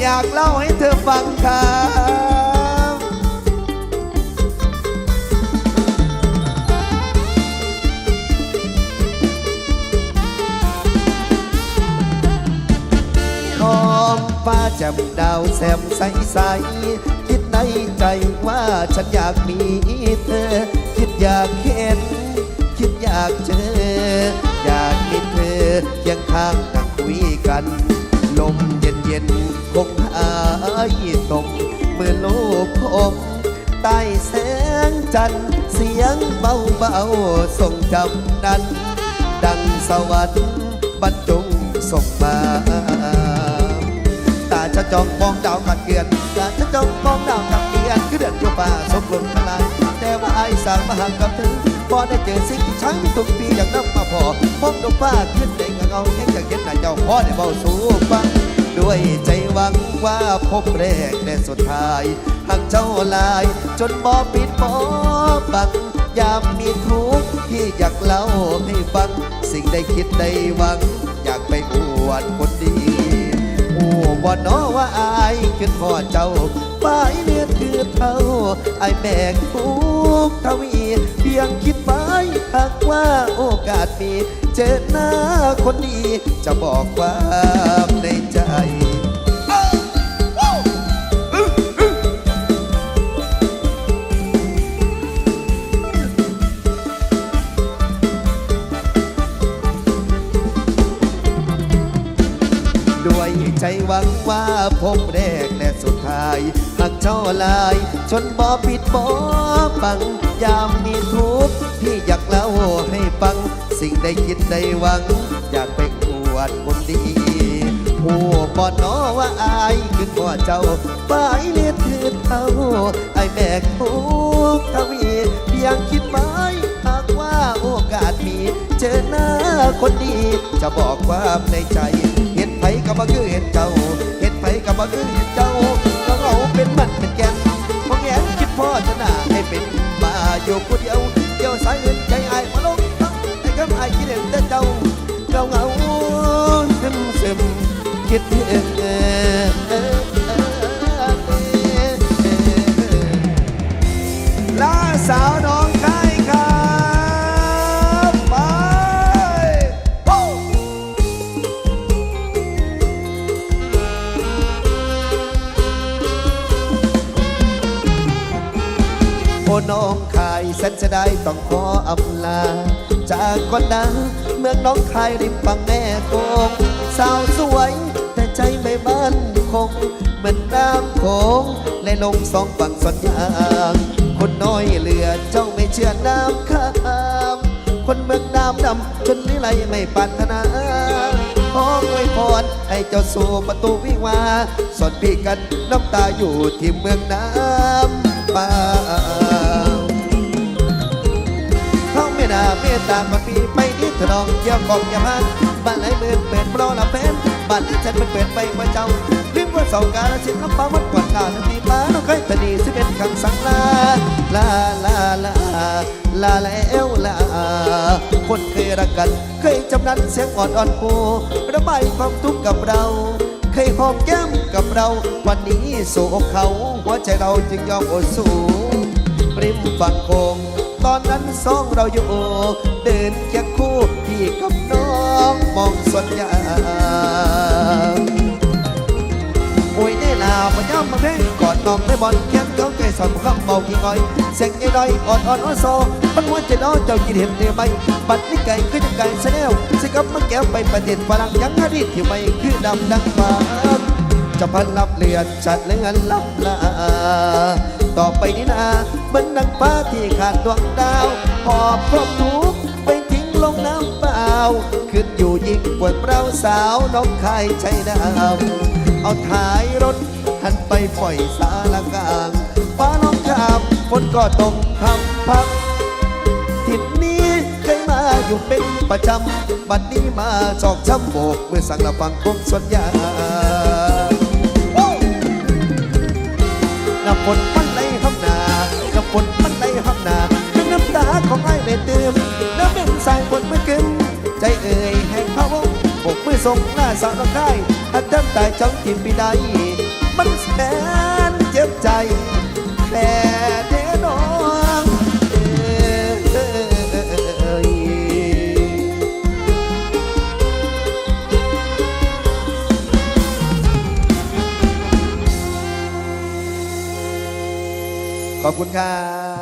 อยากเล่าให้เธอฟังครับขอบฟ้าแจ่มดาวแซมใสใสคิดในใจว่าฉันอยากมีเธอ คิดอยากเห็น คิดอยากเจอ อยากมีเธอเคียงข้างนั่งคุยกัน ลมเย็นเย็นคงหายตกเมื่อโลกผมใต้แสงจันทร์เสียงเบาเบาส่งจำนั้น ดังสวรรค์บรรจงส่งมาตาจะจ้องมองดาวกัดเกลือนตาจะจ้องมองดาวกัดเกลือนคือเดือนอยู่ป่าสมบูรณ์พลายแต่ว่าไอ้สางมาห่างกับเธอพอได้เจอสิ่งที่ฉันทุกปีอย่างน้ำมา พอมองดงฟ้าขึ้นใจเงาเงาแห่งจากเย็นหน้าเจ้าพ่อได้เบาสู่ฟัง ด้วยใจหวังว่าพบแรกแต่สุดท้ายหากเจ้าลาย จนบ่ปิดบ่บังยามมีทุกข์ที่อยากเล่าให้ฟัง สิ่งได้คิดได้หวัง อยากไปอวดคนดี บ่น้อว่าอายขึ้นพ่อเจ้าฝ่ายเลือดคือเท่าไอายแบกทุกทวีเพียงคิดไปหากว่าโอกาสมี เจอหน้าคนดีจะบอกความในใจ ใจหวังว่าพบแรกและสุดท้ายหากเจ้าลายจนบ่ปิดบ่บัง ยามมีทุกข์ที่อยากเล่าให้ฟัง สิ่งได้คิดได้หวัง อยากไปอวดคนดี ผู้บ่นอว่าอายคือพ่อเจ้าฝ่ายเลือดคือเท่าไอแบกทุกทวีเพียงคิดไว้หากว่าโอกาสมี เจอหน้าคนดี จะบอกความในใจ ไผก็บ่คือเห็นเจ้าเห็นไผก็บ่คือเห็นเจ้าก็เอาเป็นมันเป็นแกนพอแงนคิดพ่อจะหน้าให้เป็นมาอยู่คนเดียวเดียวสายเงินใจอายมาลงทั้งไอ้คำอายคิดเห็นแต่เจ้าเงาเงาซึมซึมคิดเออเออเออเออลาสาว น้องคายแสนจะได้ต้องขออำลา จากคนนาเมืองน้องคายริมฝั่งแม่โกงสาวสวย แต่ใจไม่มั่นคงเหมือนน้ำโขงและลงสองฝั่งสวนยางคนน้อยเหลือเจ้าไม่เชื่อน้ำข้ามคนเมืองน้ำดำจนนิไรไม่ปรารถนาขออวยพรให้เจ้าสู่ประตูวิ่งมาสอนพี่กันน้ำตาอยู่ที่เมืองน้ำป่า น่าเมาปีไปนิดเถอะน้องเกี่ยวกองยาพันบ้านไหนเปิดเปิดรอละแฟนบ้านที่ฉันมันเปิดไปเมื่อเจ้าลืมว่าสองกาละชิ้นน้ำปลามัดกวาดหน้าทันทีมาน้องเคยตะดีสิเป็นคำสั่งลาลาลาลาลาแล้วลาคนเคยรักกัน เคยจำนั้นเสียงอ่อนอ่อนโคระบายความทุกข์กับเราเคยหอมแก้มกับเรา วันนี้สู่อกเขา หัวใจเราจึงยอมอดสู้ริมฝั่งโคง ตอนนั้นสองเราอยู่ เดินเคียงคู่พี่กับน้องมองสวนยางโอ้ยแน่ลาพย่อมาเพ่งกอดน้องได้บอลเคียงเขาใจสอนคำเบากี่ก้อย เสียงใหญ่น้อยอ่อนอ่อนอ่อนโซมันหัวใจน้องเจ้ากินเห็นเดียวไหมบัดนี้ไก่คือจังไก่เสนวสิกับมันแก้วไปประเด็นฝรั่งยังอดีตที่ไม่คือดำดังฟ้าจะพันลับเลือนจัดเลือนลับลา ต่อไปนี้นาเหมือนนังฟ้าที่ขาดดวงดาวหอบครอบทุกข์ไปทิ้งลงน้ำเปล่า ขึ้นอยู่ยิ่งปวดเปล่าสาวน้องคายชัยดาวเอาท้ายรถหันไปปล่อยสารกลางฟ้าร้องข้ามฝนก็ตกคำพักทิศนี้เคยมาอยู่เป็นประจำบัดนี้มาจอกช้ำโบกเมื่อสั่งละฟังคงสวนยางน้ำฝนมัน สาวน้องค่ายอันเดิมตายจ้องทิมปีใดมันแสนเจ็บใจแค่เด้อน้องขอบคุณครับ